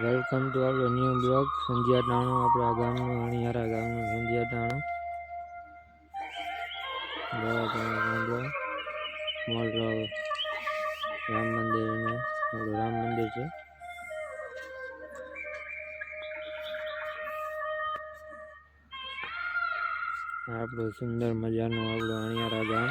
Welcome to આપણો new blog સંધ્યા ટાણું આપણા ગામનું અણિયારા ગામનું સંધ્યા ટાણું રામ મંદિરનું રામ મંદિર છે. આપણું સુંદર મજાનું આપણું અણિયારા ગામ.